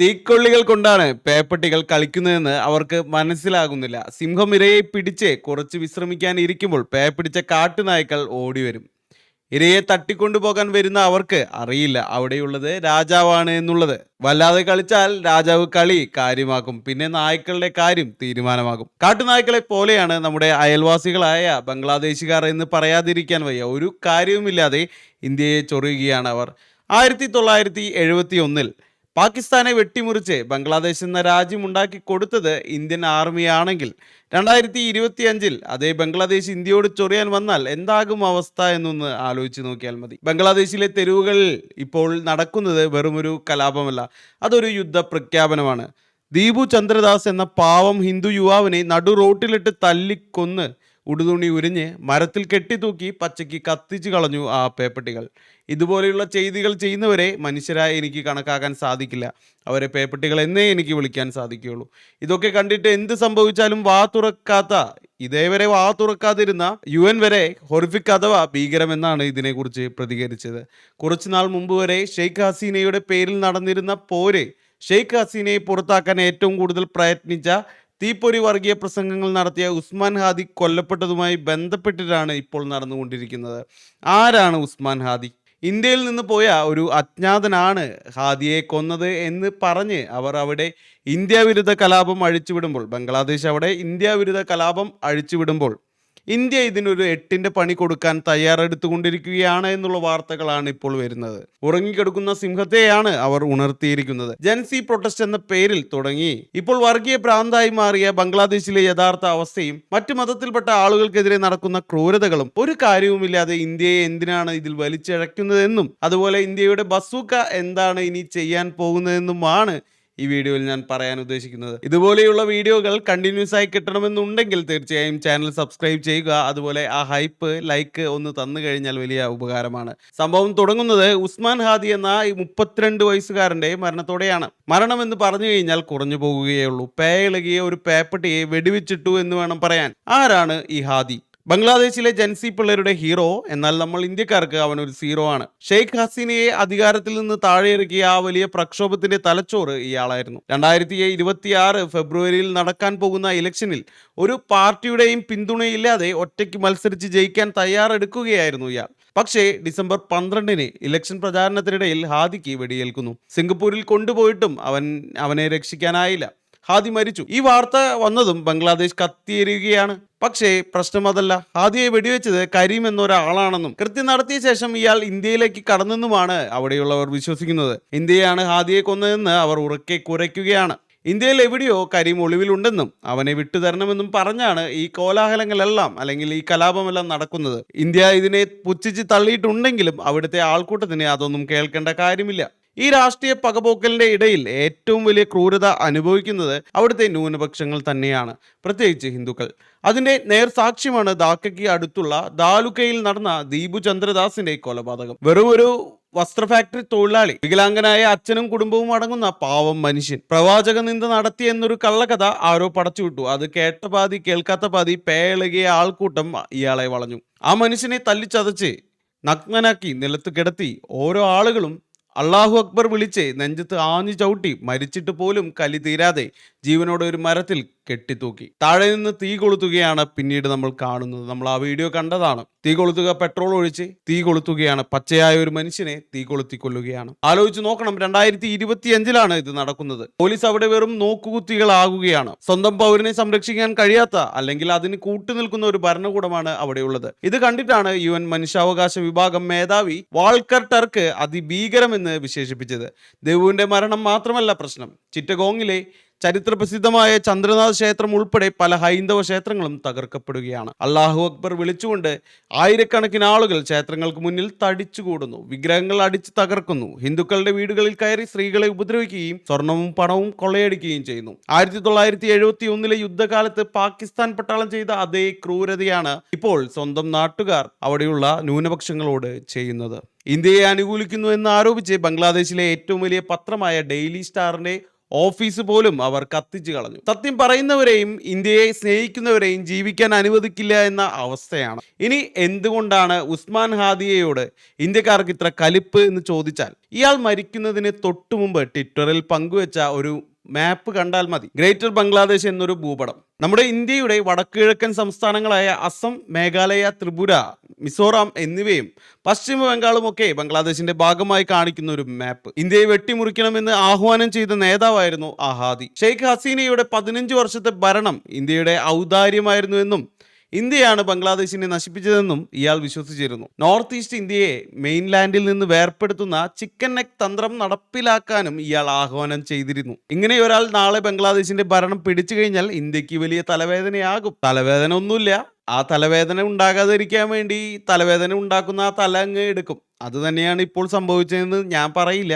തീക്കൊള്ളികൾ കൊണ്ടാണ് പേപ്പട്ടികൾ കളിക്കുന്നതെന്ന് അവർക്ക് മനസ്സിലാകുന്നില്ല. സിംഹം ഇരയെ പിടിച്ച് കുറച്ച് വിശ്രമിക്കാൻ ഇരിക്കുമ്പോൾ പേ പിടിച്ച കാട്ടുനായ്ക്കൾ ഓടിവരും. ഇരയെ തട്ടിക്കൊണ്ടുപോകാൻ വരുന്ന അവർക്ക് അറിയില്ല അവിടെയുള്ളത് രാജാവാണ് എന്നുള്ളത്. വല്ലാതെ കളിച്ചാൽ രാജാവ് കളി കാര്യമാക്കും പിന്നെ നായ്ക്കളുടെ കാര്യം തീരുമാനമാകും. കാട്ടുനായ്ക്കളെ പോലെയാണ് നമ്മുടെ അയൽവാസികളായ ബംഗ്ലാദേശുകാർ എന്ന് പറയാതിരിക്കാൻ വയ്യ. ഒരു കാര്യവുമില്ലാതെ ഇന്ത്യയെ ചൊറിയുകയാണ് അവർ. ആയിരത്തി തൊള്ളായിരത്തി എഴുപത്തി ഒന്നിൽ പാകിസ്ഥാനെ വെട്ടിമുറിച്ച് ബംഗ്ലാദേശ് എന്ന രാജ്യം ഉണ്ടാക്കി കൊടുത്തത് ഇന്ത്യൻ ആർമിയാണെങ്കിൽ രണ്ടായിരത്തി ഇരുപത്തി അഞ്ചിൽ അതേ ബംഗ്ലാദേശ് ഇന്ത്യയോട് ചൊറിയാൻ വന്നാൽ എന്താകും അവസ്ഥ എന്നൊന്ന് ആലോചിച്ച് നോക്കിയാൽ മതി. ബംഗ്ലാദേശിലെ തെരുവുകളിൽ ഇപ്പോൾ നടക്കുന്നത് വെറുമൊരു കലാപമല്ല അതൊരു യുദ്ധ പ്രഖ്യാപനമാണ് ദീപു ചന്ദ്രദാസ് എന്ന പാവം ഹിന്ദു യുവാവിനെ നടു റോട്ടിലിട്ട് തല്ലിക്കൊന്ന് ഉടുതുണി ഉരിഞ്ഞ് മരത്തിൽ കെട്ടിത്തൂക്കി പച്ചയ്ക്ക് കത്തിച്ചു കളഞ്ഞു ആ പേപ്പട്ടികൾ. ഇതുപോലെയുള്ള ചെയ്തികൾ ചെയ്യുന്നവരെ മനുഷ്യരായി എനിക്ക് കണക്കാക്കാൻ സാധിക്കില്ല. അവരെ പേപ്പട്ടികൾ എന്നേ എനിക്ക് വിളിക്കാൻ സാധിക്കുകയുള്ളൂ. ഇതൊക്കെ കണ്ടിട്ട് എന്ത് സംഭവിച്ചാലും വാ തുറക്കാത്ത ഇതേവരെ വാ തുറക്കാതിരുന്ന യു എൻ വരെ ഹൊറിഫിക് അഥവാ ഭീകരമെന്നാണ് ഇതിനെക്കുറിച്ച് പ്രതികരിച്ചത്. കുറച്ചുനാൾ മുമ്പ് വരെ ഷെയ്ഖ് ഹസീനയുടെ പേരിൽ നടന്നിരുന്ന പോര് ഷെയ്ഖ് ഹസീനയെ പുറത്താക്കാൻ ഏറ്റവും കൂടുതൽ പ്രയത്നിച്ച തീപ്പൊരി വർഗീയ പ്രസംഗങ്ങൾ നടത്തിയ ഉസ്മാൻ ഹാദി കൊല്ലപ്പെട്ടതുമായി ബന്ധപ്പെട്ടിട്ടാണ് ഇപ്പോൾ നടന്നുകൊണ്ടിരിക്കുന്നത്. ആരാണ് ഉസ്മാൻ ഹാദി? ഇന്ത്യയിൽ നിന്ന് പോയ ഒരു അജ്ഞാതനാണ് ഹാദിയെ കൊന്നത് എന്ന് പറഞ്ഞ് അവർ അവിടെ ഇന്ത്യ വിരുദ്ധ കലാപം അഴിച്ചുവിടുമ്പോൾ ബംഗ്ലാദേശ് അവിടെ ഇന്ത്യ വിരുദ്ധ കലാപം അഴിച്ചുവിടുമ്പോൾ ഇന്ത്യ ഇതിനൊരു എട്ടിന്റെ പണി കൊടുക്കാൻ തയ്യാറെടുത്തുകൊണ്ടിരിക്കുകയാണ് എന്നുള്ള വാർത്തകളാണ് ഇപ്പോൾ വരുന്നത്. ഉറങ്ങിക്കിടക്കുന്ന സിംഹത്തെയാണ് അവർ ഉണർത്തിയിരിക്കുന്നത്. ജൻസി പ്രൊട്ടസ്റ്റ് എന്ന പേരിൽ തുടങ്ങി. ഇപ്പോൾ വർഗീയ ഭ്രാന്തായി മാറിയ ബംഗ്ലാദേശിലെ യഥാർത്ഥ അവസ്ഥയും മറ്റു മതത്തിൽപ്പെട്ട ആളുകൾക്കെതിരെ നടക്കുന്ന ക്രൂരതകളും ഒരു കാര്യവുമില്ലാതെ ഇന്ത്യയെ എന്തിനാണ് ഇതിൽ വലിച്ചിഴക്കുന്നതെന്നും അതുപോലെ ഇന്ത്യയുടെ ബസൂക്ക എന്താണ് ഇനി ചെയ്യാൻ പോകുന്നതെന്നുമാണ് ഈ വീഡിയോയിൽ ഞാൻ പറയാൻ ഉദ്ദേശിക്കുന്നത്. ഇതുപോലെയുള്ള വീഡിയോകൾ കണ്ടിന്യൂസ് ആയി കിട്ടണമെന്നുണ്ടെങ്കിൽ തീർച്ചയായും ചാനൽ സബ്സ്ക്രൈബ് ചെയ്യുക. അതുപോലെ ആ ഹൈപ്പ് ലൈക്ക് ഒന്ന് തന്നു കഴിഞ്ഞാൽ വലിയ ഉപകാരമാണ്. സംഭവം തുടങ്ങുന്നത് ഉസ്മാൻ ഹാദി എന്ന ഈ മുപ്പത്തിരണ്ട് വയസ്സുകാരന്റെ മരണത്തോടെയാണ്. മരണം എന്ന് പറഞ്ഞു കഴിഞ്ഞാൽ കുറഞ്ഞു പോകുകയുള്ളൂ പേ ഇളകിയ ഒരു പേപ്പട്ടിയെ വെടിവെച്ചിട്ടു എന്ന് വേണം പറയാൻ. ആരാണ് ഈ ഹാദി? ബംഗ്ലാദേശിലെ ജൻസി പിള്ളേരുടെ ഹീറോ എന്നാൽ നമ്മൾ ഇന്ത്യക്കാർക്ക് അവൻ ഒരു സീറോ ആണ്. ഷെയ്ഖ് ഹസീനയെ അധികാരത്തിൽ നിന്ന് താഴെയിറക്കിയ ആ വലിയ പ്രക്ഷോഭത്തിന്റെ തലച്ചോറ് ഇയാളായിരുന്നു. രണ്ടായിരത്തി ഇരുപത്തിയാറ് ഫെബ്രുവരിയിൽ നടക്കാൻ പോകുന്ന ഇലക്ഷനിൽ ഒരു പാർട്ടിയുടെയും പിന്തുണയില്ലാതെ ഒറ്റയ്ക്ക് മത്സരിച്ച് ജയിക്കാൻ തയ്യാറെടുക്കുകയായിരുന്നു ഇയാൾ. പക്ഷേ ഡിസംബർ പന്ത്രണ്ടിന് ഇലക്ഷൻ പ്രചാരണത്തിനിടയിൽ ഹാദിക്ക് വെടിയേൽക്കുന്നു. സിംഗപ്പൂരിൽ കൊണ്ടുപോയിട്ടും അവൻ അവനെ രക്ഷിക്കാനായില്ല. ഹാദി മരിച്ചു. ഈ വാർത്ത വന്നതും ബംഗ്ലാദേശ് കത്തിയെരിയുകയാണ് പക്ഷേ പ്രശ്നം അതല്ല. ഹാദിയെ വെടിവെച്ചത് കരീം എന്നൊരാളാണെന്നും കൃത്യം നടത്തിയ ശേഷം ഇയാൾ ഇന്ത്യയിലേക്ക് കടന്നെന്നുമാണ് അവിടെയുള്ളവർ വിശ്വസിക്കുന്നത്. ഇന്ത്യയാണ് ഹാദിയെ കൊന്നതെന്ന് അവർ ഉറക്കെ കുരയ്ക്കുകയാണ്. ഇന്ത്യയിൽ എവിടെയോ കരീം ഒളിവിലുണ്ടെന്നും അവനെ വിട്ടുതരണമെന്നും പറഞ്ഞാണ് ഈ കോലാഹലങ്ങളെല്ലാം അല്ലെങ്കിൽ ഈ കലാപമെല്ലാം നടക്കുന്നത്. ഇന്ത്യ ഇതിനെ പുച്ഛിച്ച് തള്ളിയിട്ടുണ്ടെങ്കിലും അവിടുത്തെ ആൾക്കൂട്ടത്തിന് അതൊന്നും കേൾക്കേണ്ട കാര്യമില്ല. ഈ രാഷ്ട്രീയ പകപോക്കലിന്റെ ഇടയിൽ ഏറ്റവും വലിയ ക്രൂരത അനുഭവിക്കുന്നത് അവിടുത്തെ ന്യൂനപക്ഷങ്ങൾ തന്നെയാണ് പ്രത്യേകിച്ച് ഹിന്ദുക്കൾ. അതിന്റെ നേർസാക്ഷ്യമാണ് ധാക്കയ്ക്ക് അടുത്തുള്ള ദാലുക്കയിൽ നടന്ന ദീപു ചന്ദ്രദാസിന്റെ കൊലപാതകം. വെറും ഒരു വസ്ത്ര ഫാക്ടറി തൊഴിലാളി വികലാംഗനായ അച്ഛനും കുടുംബവും അടങ്ങുന്ന പാവം മനുഷ്യൻ. പ്രവാചക നിന്ദ നടത്തി എന്നൊരു കള്ളകഥ ആരോ പടച്ചുവിട്ടു അത് കേട്ട പാതി കേൾക്കാത്ത പാതി പേളകിയ ആൾക്കൂട്ടം ഇയാളെ വളഞ്ഞു. ആ മനുഷ്യനെ തല്ലിച്ചതച്ച് നഗ്നനാക്കി നിലത്ത് കിടത്തി ഓരോ ആളുകളും അള്ളാഹു അക്ബർ വിളിച്ച് നെഞ്ചത്ത് ആഞ്ഞു ചവിട്ടി മരിച്ചിട്ട് പോലും കലി തീരാതെ ജീവനോടെ ഒരു മരത്തിൽ കെട്ടിത്തൂക്കി. താഴെ നിന്ന് തീ കൊളുത്തുകയാണ് പിന്നീട് നമ്മൾ കാണുന്നത്. നമ്മൾ ആ വീഡിയോ കണ്ടതാണ്. തീ കൊളുത്തുക പെട്രോൾ ഒഴിച്ച് തീ കൊളുത്തുകയാണ്. പച്ചയായ ഒരു മനുഷ്യനെ തീ കൊളുത്തി കൊല്ലുകയാണ് ആലോചിച്ച് നോക്കണം രണ്ടായിരത്തി ഇരുപത്തി അഞ്ചിലാണ് ഇത് നടക്കുന്നത്. പോലീസ് അവിടെ വെറും നോക്കുകുത്തികളാകുകയാണ്. സ്വന്തം പൗരനെ സംരക്ഷിക്കാൻ കഴിയാത്ത അല്ലെങ്കിൽ അതിന് കൂട്ടുനിൽക്കുന്ന ഒരു ഭരണകൂടമാണ് അവിടെയുള്ളത്. ഇത് കണ്ടിട്ടാണ് യു എൻ മനുഷ്യാവകാശ വിഭാഗം മേധാവി വാൾക്കർ ടർക്ക് അതിഭീകരമെന്ന് വിശേഷിപ്പിച്ചത്. ദേവുവിന്റെ മരണം മാത്രമല്ല പ്രശ്നം. ചിറ്റഗോങ്ങിലെ ചരിത്ര പ്രസിദ്ധമായ ചന്ദ്രനാഥ് ക്ഷേത്രം ഉൾപ്പെടെ പല ഹൈന്ദവ ക്ഷേത്രങ്ങളും തകർക്കപ്പെടുകയാണ്. അള്ളാഹു അക്ബർ വിളിച്ചുകൊണ്ട് ആയിരക്കണക്കിന് ആളുകൾ ക്ഷേത്രങ്ങൾക്ക് മുന്നിൽ തടിച്ചുകൂടുന്നു. വിഗ്രഹങ്ങൾ അടിച്ച് തകർക്കുന്നു. ഹിന്ദുക്കളുടെ വീടുകളിൽ കയറി സ്ത്രീകളെ ഉപദ്രവിക്കുകയും സ്വർണവും പണവും കൊള്ളയടിക്കുകയും ചെയ്യുന്നു. ആയിരത്തി തൊള്ളായിരത്തി എഴുപത്തി ഒന്നിലെ യുദ്ധകാലത്ത് പാകിസ്ഥാൻ പട്ടാളം ചെയ്ത അതേ ക്രൂരതയാണ് ഇപ്പോൾ സ്വന്തം നാട്ടുകാർ അവിടെയുള്ള ന്യൂനപക്ഷങ്ങളോട് ചെയ്യുന്നത്. ഇന്ത്യയെ അനുകൂലിക്കുന്നു എന്ന് ആരോപിച്ച് ബംഗ്ലാദേശിലെ ഏറ്റവും വലിയ പത്രമായ ഡെയിലി സ്റ്റാറിന്റെ ഓഫീസ് പോലും അവർ കത്തിച്ചു കളഞ്ഞു. സത്യം പറയുന്നവരെയും ഇന്ത്യയെ സ്നേഹിക്കുന്നവരെയും ജീവിക്കാൻ അനുവദിക്കില്ല എന്ന അവസ്ഥയാണ്. ഇനി എന്തുകൊണ്ടാണ് ഉസ്മാൻ ഹാദിയയോട് ഇന്ത്യക്കാർക്ക് ഇത്ര കലിപ്പ് എന്ന് ചോദിച്ചാൽ ഇയാൾ മരിക്കുന്നതിന് തൊട്ടു മുമ്പ് ട്വിറ്ററിൽ പങ്കുവെച്ച ഒരു മാപ്പ് കണ്ടാൽ മതി. ഗ്രേറ്റർ ബംഗ്ലാദേശ് എന്നൊരു ഭൂപടം. നമ്മുടെ ഇന്ത്യയുടെ വടക്കുകിഴക്കൻ സംസ്ഥാനങ്ങളായ അസം മേഘാലയ ത്രിപുര മിസോറാം എന്നിവയും പശ്ചിമ ബംഗാളും ഒക്കെ ബംഗ്ലാദേശിന്റെ ഭാഗമായി കാണിക്കുന്ന ഒരു മാപ്പ് ഇന്ത്യയെ വെട്ടിമുറിക്കണമെന്ന് ആഹ്വാനം ചെയ്ത നേതാവായിരുന്നു അഹാദി ഷെയ്ഖ് ഹസീനയുടെ പതിനഞ്ച് വർഷത്തെ ഭരണം ഇന്ത്യയുടെ ഔദാര്യമായിരുന്നുവെന്നും ഇന്ത്യയാണ് ബംഗ്ലാദേശിനെ നശിപ്പിച്ചതെന്നും ഇയാൾ വിശ്വസിച്ചിരുന്നു. നോർത്ത് ഈസ്റ്റ് ഇന്ത്യയെ മെയിൻലാൻഡിൽ നിന്ന് വേർപ്പെടുത്തുന്ന ചിക്കൻ നെക്ക് തന്ത്രം നടപ്പിലാക്കാനും ഇയാൾ ആഹ്വാനം ചെയ്തിരുന്നു. ഇങ്ങനെ ഒരാൾ നാളെ ബംഗ്ലാദേശിന്റെ ഭരണം പിടിച്ചു കഴിഞ്ഞാൽ ഇന്ത്യയ്ക്ക് വലിയ തലവേദനയാകും. തലവേദന ഒന്നുമില്ല ആ തലവേദന ഉണ്ടാകാതിരിക്കാൻ വേണ്ടി തലവേദന ഉണ്ടാക്കുന്ന ആ തല അങ്ങ് എടുക്കും. അത് തന്നെയാണ് ഇപ്പോൾ സംഭവിച്ചതെന്ന് ഞാൻ പറയില്ല.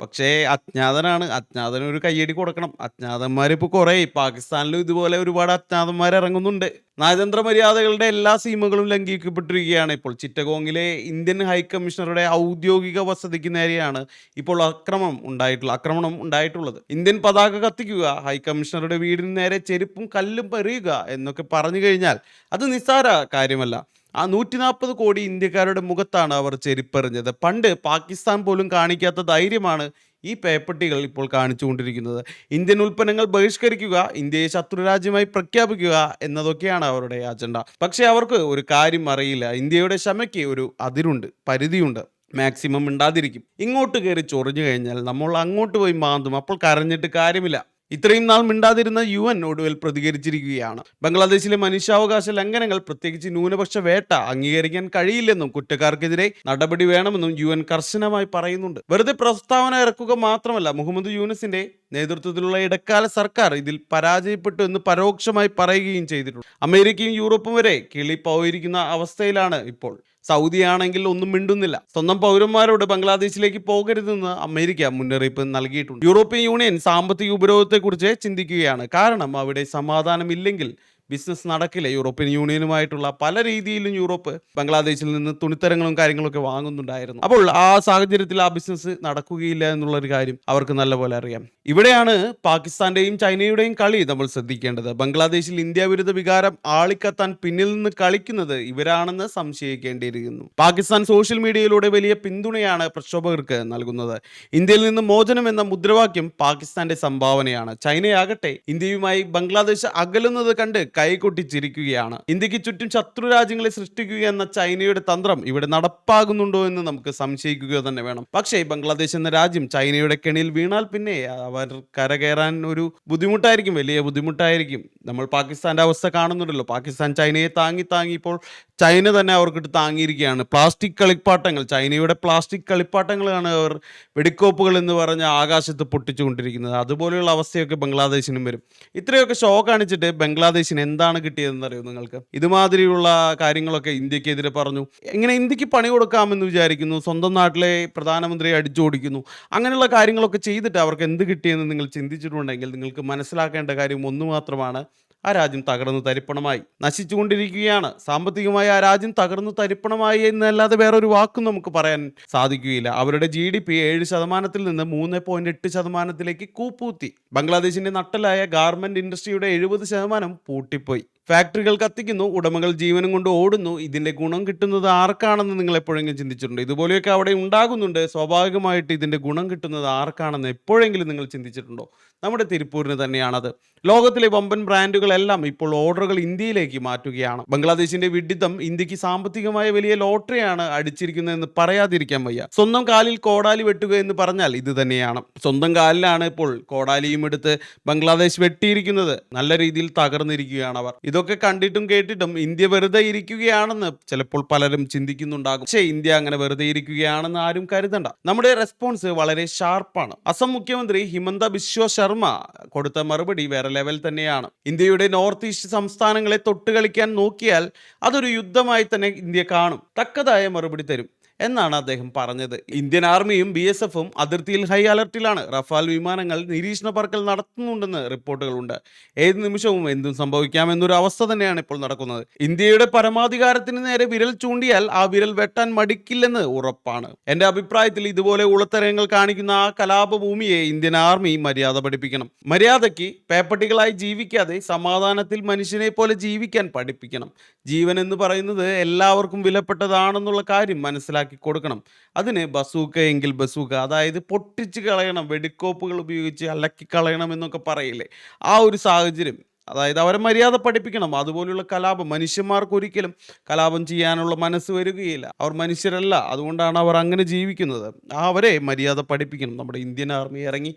പക്ഷേ അജ്ഞാതനാണ്. അജ്ഞാതന് ഒരു കയ്യടി കൊടുക്കണം. അജ്ഞാതന്മാർ ഇപ്പോൾ കുറേ പാകിസ്ഥാനിലും ഇതുപോലെ ഒരുപാട് അജ്ഞാതന്മാർ ഇറങ്ങുന്നുണ്ട്. നയതന്ത്ര മര്യാദകളുടെ എല്ലാ സീമകളും ലംഘിക്കപ്പെട്ടിരിക്കുകയാണ്. ഇപ്പോൾ ചിറ്റഗോങ്ങിലെ ഇന്ത്യൻ ഹൈക്കമ്മീഷണറുടെ ഔദ്യോഗിക വസതിക്ക് നേരെയാണ് ഇപ്പോൾ അക്രമം ഉണ്ടായിട്ടുള്ള ആക്രമണം ഉണ്ടായിട്ടുള്ളത്. ഇന്ത്യൻ പതാക കത്തിക്കുക ഹൈക്കമ്മീഷണറുടെ വീടിന് നേരെ ചെരുപ്പും കല്ലും പെറിയുക എന്നൊക്കെ പറഞ്ഞു കഴിഞ്ഞാൽ അത് നിസ്സാര കാര്യമല്ല. ആ നൂറ്റി നാൽപ്പത് കോടി ഇന്ത്യക്കാരുടെ മുഖത്താണ് അവർ ചെരിപ്പെറിഞ്ഞത്. പണ്ട് പാകിസ്ഥാൻ പോലും കാണിക്കാത്ത ധൈര്യമാണ് ഈ പേപ്പട്ടികൾ ഇപ്പോൾ കാണിച്ചുകൊണ്ടിരിക്കുന്നത്. ഇന്ത്യൻ ഉൽപ്പന്നങ്ങൾ ബഹിഷ്കരിക്കുക ഇന്ത്യയെ ശത്രുരാജ്യമായി പ്രഖ്യാപിക്കുക എന്നതൊക്കെയാണ് അവരുടെ അജണ്ട പക്ഷേ അവർക്ക് ഒരു കാര്യം അറിയില്ല. ഇന്ത്യയുടെ ക്ഷമയ്ക്ക് ഒരു അതിരുണ്ട് പരിധിയുണ്ട്. മാക്സിമം ഉണ്ടാതിരിക്കും ഇങ്ങോട്ട് കയറി ചൊറിഞ്ഞു കഴിഞ്ഞാൽ നമ്മൾ അങ്ങോട്ട് പോയി മാന്തും. അപ്പോൾ കരഞ്ഞിട്ട് കാര്യമില്ല. ഇത്രയും നാൾ മിണ്ടാതിരുന്ന യു എൻ ഒടുവിൽ പ്രതികരിച്ചിരിക്കുകയാണ്. ബംഗ്ലാദേശിലെ മനുഷ്യാവകാശ ലംഘനങ്ങൾ പ്രത്യേകിച്ച് ന്യൂനപക്ഷ വേട്ട അംഗീകരിക്കാൻ കഴിയില്ലെന്നും കുറ്റക്കാർക്കെതിരെ നടപടി വേണമെന്നും യു കർശനമായി പറയുന്നുണ്ട്. വെറുതെ പ്രസ്താവന ഇറക്കുക മാത്രമല്ല മുഹമ്മദ് യൂനസിന്റെ നേതൃത്വത്തിലുള്ള ഇടക്കാല സർക്കാർ ഇതിൽ പരാജയപ്പെട്ടു എന്ന് പരോക്ഷമായി പറയുകയും ചെയ്തിട്ടുണ്ട്. അമേരിക്കയും യൂറോപ്പും വരെ കിളി പോയിരിക്കുന്ന അവസ്ഥയിലാണ് ഇപ്പോൾ. സൗദി ആണെങ്കിൽ ഒന്നും മിണ്ടുന്നില്ല. സ്വന്തം പൗരന്മാരോട് ബംഗ്ലാദേശിലേക്ക് പോകരുതെന്ന് അമേരിക്ക മുന്നറിയിപ്പ് നൽകിയിട്ടുണ്ട്. യൂറോപ്യൻ യൂണിയൻ സാമ്പത്തിക ഉപരോധത്തെക്കുറിച്ച് ചിന്തിക്കുകയാണ്. കാരണം അവിടെ സമാധാനമില്ലെങ്കിൽ ബിസിനസ് നടക്കില്ല. യൂറോപ്യൻ യൂണിയനുമായിട്ടുള്ള പല രീതിയിലും യൂറോപ്പ് ബംഗ്ലാദേശിൽ നിന്ന് തുണിത്തരങ്ങളും കാര്യങ്ങളൊക്കെ വാങ്ങുന്നുണ്ടായിരുന്നു. അപ്പോൾ ആ സാഹചര്യത്തിൽ ആ ബിസിനസ് നടക്കുകയില്ല എന്നുള്ളൊരു കാര്യം അവർക്ക് നല്ലപോലെ അറിയാം. ഇവിടെയാണ് പാകിസ്ഥാന്റെയും ചൈനയുടെയും കളി നമ്മൾ ശ്രദ്ധിക്കേണ്ടത്. ബംഗ്ലാദേശിൽ ഇന്ത്യ വിരുദ്ധ വികാരം ആളിക്കത്താൻ പിന്നിൽ നിന്ന് കളിക്കുന്നത് ഇവരാണെന്ന് സംശയിക്കേണ്ടിയിരിക്കുന്നു. പാകിസ്ഥാൻ സോഷ്യൽ മീഡിയയിലൂടെ വലിയ പിന്തുണയാണ് പ്രക്ഷോഭകർക്ക് നൽകുന്നത്. ഇന്ത്യയിൽ നിന്ന് മോചനം എന്ന മുദ്രാവാക്യം പാകിസ്ഥാന്റെ സംഭാവനയാണ്. ചൈനയാകട്ടെ ഇന്ത്യയുമായി ബംഗ്ലാദേശ് അകലുന്നത് കണ്ട് കൈകൊട്ടിച്ചിരിക്കുകയാണ്. ഇന്ത്യയ്ക്ക് ചുറ്റും ശത്രു രാജ്യങ്ങളെ സൃഷ്ടിക്കുക എന്ന ചൈനയുടെ തന്ത്രം ഇവിടെ നടപ്പാകുന്നുണ്ടോ എന്ന് നമുക്ക് സംശയിക്കുക തന്നെ വേണം. പക്ഷേ ബംഗ്ലാദേശ് എന്ന രാജ്യം ചൈനയുടെ കെണിയിൽ വീണാൽ പിന്നെ അവർ കരകയറാൻ ഒരു ബുദ്ധിമുട്ടായിരിക്കും വലിയ ബുദ്ധിമുട്ടായിരിക്കും. നമ്മൾ പാകിസ്ഥാന്റെ അവസ്ഥ കാണുന്നുണ്ടല്ലോ. പാകിസ്ഥാൻ ചൈനയെ താങ്ങി താങ്ങി ഇപ്പോൾ ചൈന തന്നെ അവർക്കിട്ട് താങ്ങിയിരിക്കുകയാണ്. പ്ലാസ്റ്റിക് കളിപ്പാട്ടങ്ങൾ ചൈനയുടെ പ്ലാസ്റ്റിക് കളിപ്പാട്ടങ്ങളാണ് അവർ വെടിക്കോപ്പുകൾ എന്ന് പറഞ്ഞ ആകാശത്ത് പൊട്ടിച്ചുകൊണ്ടിരിക്കുന്നത്. അതുപോലെയുള്ള അവസ്ഥയൊക്കെ ബംഗ്ലാദേശിനും വരും. ഇത്രയൊക്കെ ഷോ കാണിച്ചിട്ട് ബംഗ്ലാദേശിന് എന്താണ് കിട്ടിയതെന്ന് അറിയോ നിങ്ങൾക്ക്? ഇതുമാതിരിയുള്ള കാര്യങ്ങളൊക്കെ ഇന്ത്യക്കെതിരെ പറഞ്ഞു. എങ്ങനെ ഇന്ത്യയ്ക്ക് പണി കൊടുക്കാമെന്ന് വിചാരിക്കുന്നു? സ്വന്തം നാട്ടിലെ പ്രധാനമന്ത്രിയെ അടിച്ചോടിക്കുന്നു. അങ്ങനെയുള്ള കാര്യങ്ങളൊക്കെ ചെയ്തിട്ട് അവർക്ക് എന്ത് കിട്ടിയെന്ന് നിങ്ങൾ ചിന്തിച്ചിട്ടുണ്ടെങ്കിൽ നിങ്ങൾക്ക് മനസ്സിലാക്കേണ്ട കാര്യം ഒന്ന് മാത്രമാണ്. ആ രാജ്യം തകർന്നു തരിപ്പണമായി. നശിച്ചുകൊണ്ടിരിക്കുകയാണ്. സാമ്പത്തികമായി ആ രാജ്യം തകർന്നു തരിപ്പണമായി എന്നല്ലാതെ വേറൊരു വാക്കും നമുക്ക് പറയാൻ സാധിക്കുകയില്ല. അവരുടെ ജി ഡി പി ഏഴ് ശതമാനത്തിൽ നിന്ന് മൂന്ന് പോയിന്റ് എട്ട് ശതമാനത്തിലേക്ക് കൂപ്പൂത്തി. ബംഗ്ലാദേശിന്റെ നട്ടലായ ഗാർമെന്റ് ഇൻഡസ്ട്രിയുടെ എഴുപത് ശതമാനം പൂട്ടിപ്പോയി. ഫാക്ടറികൾ കത്തിക്കുന്നു ഉടമകൾ ജീവനും കൊണ്ട് ഓടുന്നു. ഇതിന്റെ ഗുണം കിട്ടുന്നത് ആർക്കാണെന്ന് നിങ്ങൾ എപ്പോഴെങ്കിലും ചിന്തിച്ചിട്ടുണ്ട്? ഇതുപോലെയൊക്കെ അവിടെ ഉണ്ടാകുന്നുണ്ട്. സ്വാഭാവികമായിട്ട് ഇതിന്റെ ഗുണം കിട്ടുന്നത് ആർക്കാണെന്ന് എപ്പോഴെങ്കിലും നിങ്ങൾ ചിന്തിച്ചിട്ടുണ്ടോ? നമ്മുടെ തിരുപ്പൂരിന് തന്നെയാണത്. ലോകത്തിലെ വമ്പൻ ബ്രാൻഡുകളെല്ലാം ഇപ്പോൾ ഓർഡറുകൾ ഇന്ത്യയിലേക്ക് മാറ്റുകയാണ്. ബംഗ്ലാദേശിന്റെ വിഡിത്തം ഇന്ത്യയ്ക്ക് സാമ്പത്തികമായ വലിയ ലോട്ടറിയാണ് അടിച്ചിരിക്കുന്നതെന്ന് പറയാതിരിക്കാൻ വയ്യ. സ്വന്തം കാലിൽ കോടാലി വെട്ടുക എന്ന് പറഞ്ഞാൽ ഇത് തന്നെയാണ്. സ്വന്തം കാലിലാണ് ഇപ്പോൾ കോടാലിയും എടുത്ത് ബംഗ്ലാദേശ് വെട്ടിയിരിക്കുന്നത്. നല്ല രീതിയിൽ തകർന്നിരിക്കുകയാണ് അവർ. ഇതൊക്കെ കണ്ടിട്ടും കേട്ടിട്ടും ഇന്ത്യ വെറുതെ ഇരിക്കുകയാണെന്ന് ചിലപ്പോൾ പലരും ചിന്തിക്കുന്നുണ്ടാകും. പക്ഷേ ഇന്ത്യ അങ്ങനെ വെറുതെ ഇരിക്കുകയാണെന്ന് ആരും കരുതണ്ട. നമ്മുടെ റെസ്പോൺസ് വളരെ ഷാർപ്പാണ് അസം മുഖ്യമന്ത്രി ഹിമന്ത ബിശ്വ ശർമ്മ കൊടുത്ത മറുപടി വേറെ ലെവൽ തന്നെയാണ്. ഇന്ത്യയുടെ നോർത്ത് ഈസ്റ്റ് സംസ്ഥാനങ്ങളെ തൊട്ടുകളിക്കാൻ നോക്കിയാൽ അതൊരു യുദ്ധമായി തന്നെ ഇന്ത്യ കാണും. തക്കതായ മറുപടി തരും. എന്നാണ് അദ്ദേഹം പറഞ്ഞത്. ഇന്ത്യൻ ആർമിയും ബി എസ് എഫും അതിർത്തിയിൽ ഹൈ അലർട്ടിലാണ്. റഫാൽ വിമാനങ്ങൾ നിരീക്ഷണ പറക്കൽ നടത്തുന്നുണ്ടെന്ന് റിപ്പോർട്ടുകളുണ്ട്. ഏത് നിമിഷവും എന്തും സംഭവിക്കാമെന്നൊരു അവസ്ഥ തന്നെയാണ് ഇപ്പോൾ നടക്കുന്നത്. ഇന്ത്യയുടെ പരമാധികാരത്തിന് നേരെ വിരൽ ചൂണ്ടിയാൽ ആ വിരൽ വെട്ടാൻ മടിക്കില്ലെന്ന് ഉറപ്പാണ്. എന്റെ അഭിപ്രായത്തിൽ ഇതുപോലെ ഉളത്തരങ്ങൾ കാണിക്കുന്ന ആ കലാപഭൂമിയെ ഇന്ത്യൻ ആർമി മര്യാദ പഠിപ്പിക്കണം. മര്യാദയ്ക്ക് പേപ്പട്ടികളായി ജീവിക്കാതെ സമാധാനത്തിൽ മനുഷ്യനെ പോലെ ജീവിക്കാൻ പഠിപ്പിക്കണം. ജീവൻ എന്ന് പറയുന്നത് എല്ലാവർക്കും വിലപ്പെട്ടതാണെന്നുള്ള കാര്യം മനസ്സിലാക്കി കൊടുക്കണം. അതിന് ബസൂക്ക എങ്കിൽ ബസൂക്ക അതായത് പൊട്ടിച്ച് കളയണം വെടിക്കോപ്പുകൾ ഉപയോഗിച്ച് അലക്കി കളയണം എന്നൊക്കെ പറയില്ലേ? ആ ഒരു സാഹചര്യം അതായത് അവരെ മര്യാദ പഠിപ്പിക്കണം. അതുപോലെയുള്ള കലാപം മനുഷ്യന്മാർക്ക് ഒരിക്കലും കലാപം ചെയ്യാനുള്ള മനസ്സ് വരികയില്ല. അവർ മനുഷ്യരല്ല അതുകൊണ്ടാണ് അവർ അങ്ങനെ ജീവിക്കുന്നത്. അവരെ മര്യാദ പഠിപ്പിക്കണം. നമ്മുടെ ഇന്ത്യൻ ആർമി ഇറങ്ങി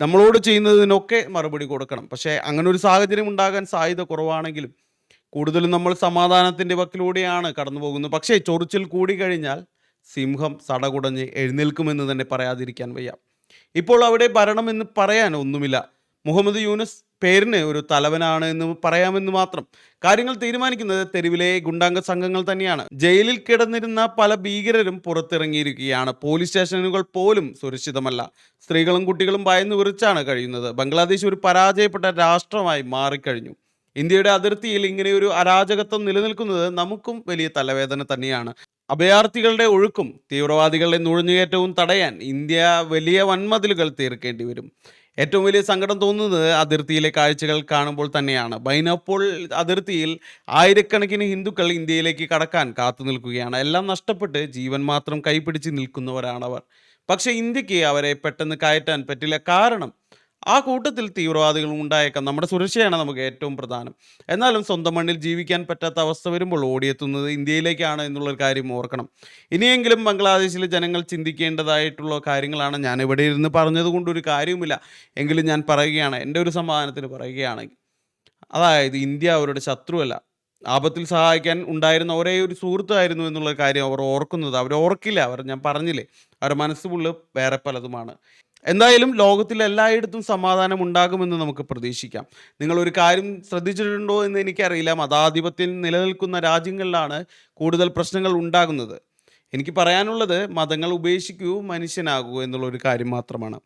നമ്മളോട് ചെയ്യുന്നതിനൊക്കെ മറുപടി കൊടുക്കണം. പക്ഷേ അങ്ങനെ ഒരു സാഹചര്യം ഉണ്ടാകാൻ സാധ്യത കുറവാണെങ്കിലും കൂടുതലും നമ്മൾ സമാധാനത്തിന്റെ വക്കിലൂടെയാണ് കടന്നു പോകുന്നത് പക്ഷേ ചൊറിച്ചിൽ കൂടി കഴിഞ്ഞാൽ സിംഹം സടകുടഞ്ഞ് എഴുന്നേൽക്കുമെന്ന് തന്നെ പറയാതിരിക്കാൻ വയ്യ. ഇപ്പോൾ അവിടെ ഭരണമെന്ന് പറയാൻ ഒന്നുമില്ല. മുഹമ്മദ് യൂനസ് പേരിന് ഒരു തലവനാണ് എന്ന് പറയാമെന്ന് മാത്രം. കാര്യങ്ങൾ തീരുമാനിക്കുന്നത് തെരുവിലെ ഗുണ്ടാംഗ സംഘങ്ങൾ തന്നെയാണ്. ജയിലിൽ കിടന്നിരുന്ന പല ഭീകരരും പുറത്തിറങ്ങിയിരിക്കുകയാണ്. പോലീസ് സ്റ്റേഷനുകൾ പോലും സുരക്ഷിതമല്ല. സ്ത്രീകളും കുട്ടികളും ഭയന്ന് വിറിച്ചാണ് കഴിയുന്നത്. ബംഗ്ലാദേശ് ഒരു പരാജയപ്പെട്ട രാഷ്ട്രമായി മാറിക്കഴിഞ്ഞു. ഇന്ത്യയുടെ അതിർത്തിയിൽ ഇങ്ങനെയൊരു അരാജകത്വം നിലനിൽക്കുന്നത് നമുക്കും വലിയ തലവേദന തന്നെയാണ്. അഭയാർത്ഥികളുടെ ഒഴുക്കും തീവ്രവാദികളുടെ നുഴഞ്ഞുകയറ്റവും തടയാൻ ഇന്ത്യ വലിയ വൻമതിലുകൾ തീർക്കേണ്ടി വരും. ഏറ്റവും വലിയ സങ്കടം തോന്നുന്നത് അതിർത്തിയിലെ കാഴ്ചകൾ കാണുമ്പോൾ തന്നെയാണ്. ബൈനപ്പോൾ അതിർത്തിയിൽ ആയിരക്കണക്കിന് ഹിന്ദുക്കൾ ഇന്ത്യയിലേക്ക് കടക്കാൻ കാത്തു നിൽക്കുകയാണ്. എല്ലാം നഷ്ടപ്പെട്ട് ജീവൻ മാത്രം കൈപിടിച്ച് നിൽക്കുന്നവരാണവർ. പക്ഷേ ഇന്ത്യയ്ക്ക് അവരെ പെട്ടെന്ന് കയറ്റാൻ പറ്റില്ല. കാരണം ആ കൂട്ടത്തിൽ തീവ്രവാദികളും ഉണ്ടായേക്കാം. നമ്മുടെ സുരക്ഷയാണ് നമുക്ക് ഏറ്റവും പ്രധാനം. എന്നാലും സ്വന്തം മണ്ണിൽ ജീവിക്കാൻ പറ്റാത്ത അവസ്ഥ വരുമ്പോൾ ഓടിയെത്തുന്നത് ഇന്ത്യയിലേക്കാണ് എന്നുള്ളൊരു കാര്യം ഓർക്കണം. ഇനിയെങ്കിലും ബംഗ്ലാദേശിലെ ജനങ്ങൾ ചിന്തിക്കേണ്ടതായിട്ടുള്ള കാര്യങ്ങളാണ് ഞാൻ ഇവിടെ ഇരുന്ന് പറഞ്ഞത് കൊണ്ട് ഒരു കാര്യവുമില്ല. എങ്കിലും ഞാൻ പറയുകയാണ് എന്റെ ഒരു സമാധാനത്തിന് പറയുകയാണെങ്കിൽ അതായത് ഇന്ത്യ അവരുടെ ശത്രുവല്ല. ആപത്തിൽ സഹായിക്കാൻ ഉണ്ടായിരുന്ന ഒരേ ഒരു സുഹൃത്തായിരുന്നു എന്നുള്ള കാര്യം അവർ ഓർക്കുന്നത്. അവർ ഓർക്കില്ല അവർ ഞാൻ പറഞ്ഞില്ലേ അവരുടെ മനസ്സ് ഫുള്ള് വേറെ പലതുമാണ്. എന്തായാലും ലോകത്തിൽ എല്ലായിടത്തും സമാധാനം ഉണ്ടാകുമെന്ന് നമുക്ക് പ്രതീക്ഷിക്കാം. നിങ്ങൾ ഒരു കാര്യം ശ്രദ്ധിച്ചിട്ടുണ്ടോ എന്ന് എനിക്കറിയില്ല. മതാധിപത്യം നിലനിൽക്കുന്ന രാജ്യങ്ങളിലാണ് കൂടുതൽ പ്രശ്നങ്ങൾ ഉണ്ടാകുന്നത്. എനിക്ക് പറയാനുള്ളത് മതങ്ങൾ ഉപേക്ഷിക്കൂ മനുഷ്യനാകൂ എന്നുള്ള ഒരു കാര്യം മാത്രമാണ്.